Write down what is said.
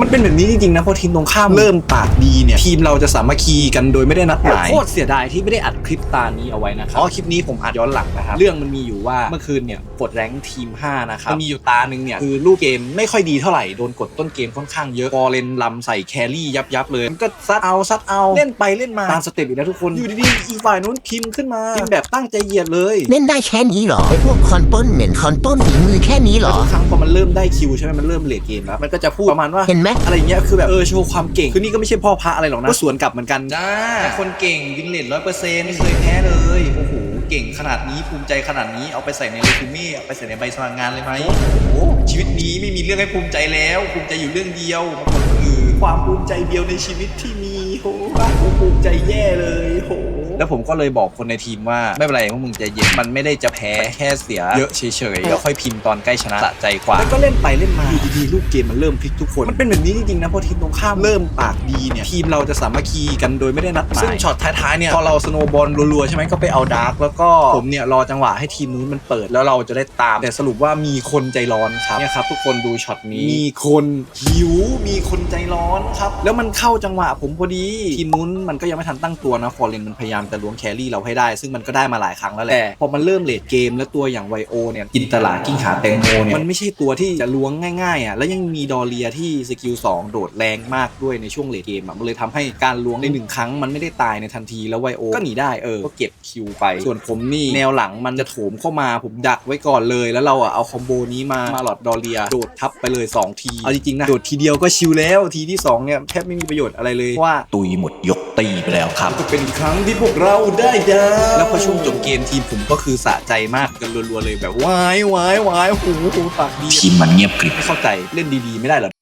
มันเป็นแบบนี้จริงๆนะพอทีมตรงข้ามเริ่มปากดีเนี่ยทีมเราจะสามัคคีกันโดยไม่ได้นัดหมาย โคตรเสียดายที่ไม่ได้อัดคลิปตานี้เอาไว้นะครัอ๋บ อคลิปนี้ผมอัดย้อนหลังนะครับ เรื่องมันมีอยู่ว่าเมื่อคืนเนี่ยกดแรงค์ทีม 5 นะครับมันมีอยู่ตาหนึ่งเนี่ย คือลูกเกมไม่ค่อยดีเท่าไหร่ โดนกดต้นเกมค่อนข้างเยอะพอเลนลำใส่แครี่ยับยับๆเลย มันก็ซัดเอาซัดเอาเล่นไปเล่นมาตามสเต็ปอีกนะทุกคนอยู่ดีๆอีกฝ่ายนู้นพิมพ์ขึ้นมาพิมพ์แบบตั้งใจเหยียดเลย เล่นได้แค่นี้เหรอไอพวกคอนต้นเหม็นคอนต้นฝีมือแค่นี้เหรแล้วอทุกครั้งพอมันเริ่มได้คิวใช่ไหมมันเริ่มเลทเกมแล้ว มันก็จะพูดประมาณว่า เห็นไหมอะไรเงี้ยคือแบบเออโชว์ความเก่งคือนี่ก็ไม่ใช่พ่อพระอะไรหรอกนะก็สวนกลับเหมือนกันจ้าคนเก่งวินเลทร้อยเปอร์เซ็นต์ไม่เคยแพ้เลยโอ้โหเก่งขนาดนี้ภูมิใจขนาดนี้เอาไปใส่ในเรซูเม่เอาไปใส่ในใบสมัครงานเลยไหมโอ้โหชีวิตนี้ไม่มีเรื่องให้ภูมิใจแล้ว ภูมิใจอยู่เรื่องเดียวมาคนอื่น ความภูมิใจเดียวในชีวิตที่มีโหภูมิใจแย่เลยโหแล้วผมก็เลยบอกคนในทีมว่าไม่เป็นไรพวกมึงใจเย็นมันไม่ได้จะแพ้แค่เสียเยอะเฉยๆแล้วค่อยพิมพ์ตอนใกล้ชนะสะใจกว่าแล้วก็เล่นไปเล่นมาอยู่ดีๆลูกเกมมันเริ่มพลิกทุกคนมันเป็นแบบนี้จริงๆนะพอทีมตรงข้ามเริ่มปากดีเนี่ยทีมเราจะสามัคคีกันโดยไม่ได้นัดหมายซึ่งช็อตท้ายๆเนี่ยพอเราสโนว์บอลรัวๆใช่ไหมก็ไปเอาดาร์กแล้วก็ผมเนี่ยรอจังหวะให้ทีมนู้นมันเปิดแล้วเราจะได้ตาม แต่สรุปว่ามีคนใจร้อนครับเนี่ยครับทุกคนดูช็อตนี้มีคนหิวมีคนใจร้อนครับ แล้วมันเข้าจังหวะผมพอดีทีมนู้นมันก็ยังไม่ทันตั้งตัวนะฟอร์เรนมันพยายามจะล้วงแครี่เราให้ได้ ซึ่งมันก็ได้มาหลายครั้งแล้วแหละแต่พอมันเริ่มเลดเกมแล้วตัวอย่างไวโอเนี่ยกินตลาดกิ้งหาแตงโมเนี่ยมันไม่ใช่ตัวที่จะล้วงง่ายๆอะแล้วยังมีดอเรียที่สกิล2โดดแรงมากด้วยในช่วงเลดเกมอะมันเลยทำให้การล้วงในหนึ่งครั้งมันไม่ได้ตายในทันทีแล้วไวโอก็หนีได้เออก็เก็บคิวไปส่วนผมนี่แนวหลังมันจะโถมเข้ามาผมดักไว้ก่อนเลยแล้วเราอะเอาคอมโบนี้มามาหลอดดอเรียโดดทับไปเลย 2 ทีเอาจริงๆนะโดดทีเดียวก็ชิวแล้วทีที่สองเนี่ยแทบไม่มีประโยชน์อะไรเลยเพราะว่าตุยหมดยกตีไปแล้วครับก็เป็นอีกครั้งที่พวกเราได้ดาวแล้วพอช่วงจบเกมทีมผมก็คือสะใจมากกันรัวๆเลยแบบวายวายวายโอ้โหปากดีทีมมันเงียบกริบไม่เข้าใจเล่นดีๆไม่ได้เหรอ